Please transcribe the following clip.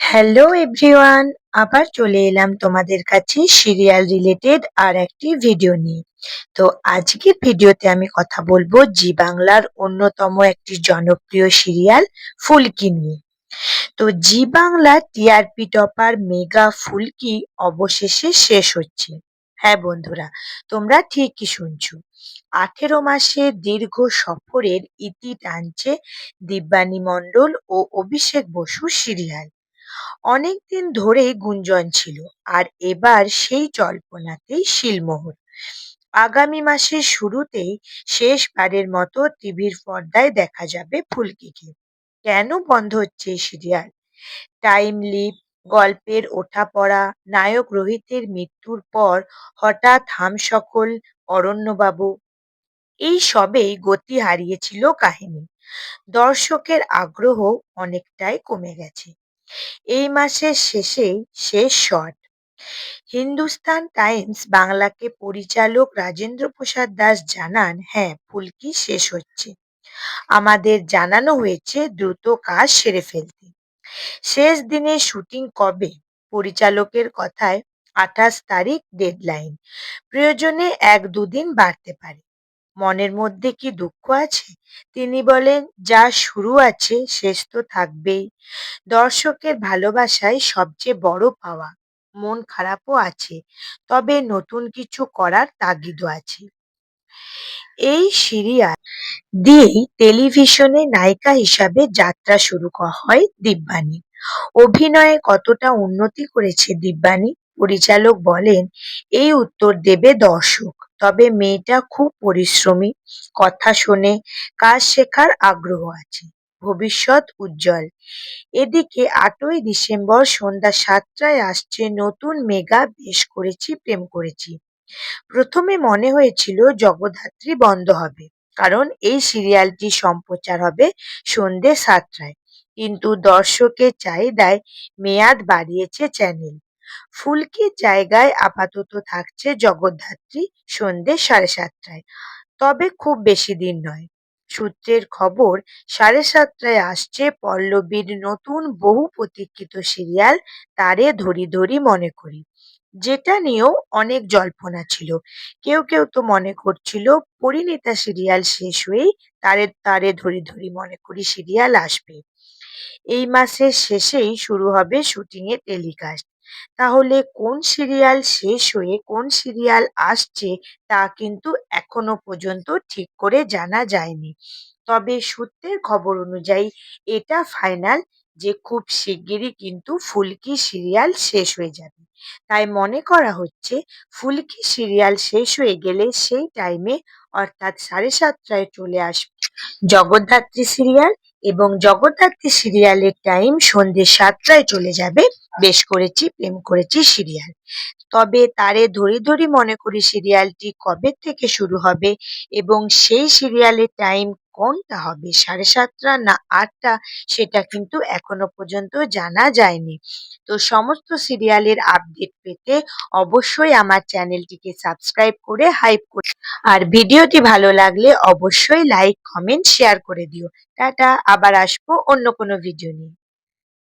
Hello everyone আবার চলে এলাম তোমাদের কাছে সিরিয়াল রিলেটেড আর একটি ভিডিও নিয়ে। তো আজকের ভিডিওতে আমি কথা বলব জি বাংলার অন্যতম একটি জনপ্রিয় সিরিয়াল ফুলকি নিয়ে। তো Zee Bangla TRP topper mega Phulki অবশেষে শেষ হচ্ছে। হ্যাঁ বন্ধুরা, তোমরা ঠিকই শুনছো। আঠেরো মাসে দীর্ঘ সফরের ইতি টানছে দিব্যানী মণ্ডল ও অভিষেক বসু সিরিয়াল অনেকদিন ধরেই গুঞ্জন ছিল, আর এবার সেই জল্পনাতেই শিলমোহর। আগামী মাসের শুরুতেই শেষবারের মতো টিভির পর্দায় দেখা যাবে ফুলকিকে। কেন বন্ধ হচ্ছে সিরিয়াল? টাইম লিপ, গল্পের ওঠাপড়া নায়ক রোহিতের মৃত্যুর পর হঠাৎ হামসকল অরণ্যবাবু, এই সবেই গতি হারিয়েছিল কাহিনী। দর্শকের আগ্রহ অনেকটাই কমে গেছে। এই মাসের শেষেই শেষ শট। হিন্দুস্তান টাইমস বাংলাকে পরিচালক রাজেন্দ্র প্রসাদ দাস জানান হ্যাঁ ফুলকি শেষ হচ্ছে। আমাদের জানানো হয়েছে দ্রুত কাজ সেরে ফেলতে। শেষ দিনে শুটিং কবে? পরিচালকের কথায় আঠাশ তারিখ ডেডলাইন। প্রয়োজনে এক দুদিন বাড়তে পারে। মনের মধ্যে কি দুঃখ আছে? তিনি বলেন, যা শুরু আছে, শেষ তো থাকবেই। দর্শকের ভালোবাসাই সবচেয়ে বড় পাওয়া। মন খারাপও আছে, তবে নতুন কিছু করার তাগিদও আছে। এই সিরিয়াল দিয়েই টেলিভিশনে নায়িকা হিসাবে যাত্রা শুরু হয় দিব্যানী। অভিনয়ে কতটা উন্নতি করেছে দিব্যানী, পরিচালক বলেন, এই উত্তর দেবে দর্শক। তবে মেয়েটা খুব পরিশ্রমী, কথা শোনে, কাজ শেখার আগ্রহ আছে, ভবিষ্যৎ উজ্জ্বল। এদিকে আটই ডিসেম্বর সন্ধ্যা সাতটায় আসছে নতুন মেগা বেশ করেছি, প্রেম করেছি। প্রথমে মনে হয়েছিল জগদ্ধাত্রী বন্ধ হবে, কারণ এই সিরিয়ালটি সম্প্রচার হবে সন্ধ্যে সাতটায়। কিন্তু দর্শকের চাহিদায় মেয়াদ বাড়িয়েছে চ্যানেল। ফুলকির জায়গায় আপাতত থাকছে জগদ্ধাত্রী সন্ধ্যে সাড়ে সাতটায়। তবে খুব বেশি দিন নয়। সূত্রের খবর, সাড়ে সাতটায় আসছে পল্লবীর নতুন বহু প্রতীক্ষিত সিরিয়াল, তারে ধরি ধরি মনে করি। যেটা নিয়েও অনেক জল্পনা ছিল। কেউ কেউ তো মনে করছিল, পরিণীতা সিরিয়াল শেষ হয়েই তারে তারে ধরি ধরি মনে করি সিরিয়াল আসবে। এই মাসের শেষেই শুরু হবে শুটিং এর টেলিকাস্ট। তাহলে কোন সিরিয়াল শেষ হয়ে কোন সিরিয়াল আসছে তা কিন্তু এখনও পর্যন্ত ঠিক করে জানা যায়নি। তবে সূত্রের খবর অনুযায়ী এটা ফাইনাল যে খুব শিগগিরই কিন্তু ফুলকি সিরিয়াল শেষ হয়ে যাবে। তাই মনে করা হচ্ছে ফুলকি সিরিয়াল শেষ হয়ে গেলে সেই টাইমে অর্থাৎ সাড়ে সাতটায় চলে আসবে জগদ্ধাত্রী সিরিয়াল এবং জগদ্ধাত্রী সিরিয়ালের টাইম সন্ধ্যে সাতটায় চলে যাবে। বেশ করেছি, প্রেম করেছি সিরিয়াল। তবে তারে ধরে ধরে মনে করি সিরিয়ালটি কবে থেকে শুরু হবে এবং সেই সিরিয়ালের টাইম কোনটা হবে, সাড়ে সাতটা না আটটা সেটা কিন্তু এখনও পর্যন্ত জানা যায়নি। তো সমস্ত সিরিয়ালের আপডেট পেতে অবশ্যই আমার চ্যানেলটিকে সাবস্ক্রাইব করে হাইপ কর আর ভিডিওটি ভালো লাগলে অবশ্যই লাইক, কমেন্ট, শেয়ার করে দিও। টাটা, আবার আসব অন্য কোনো ভিডিও নিয়ে।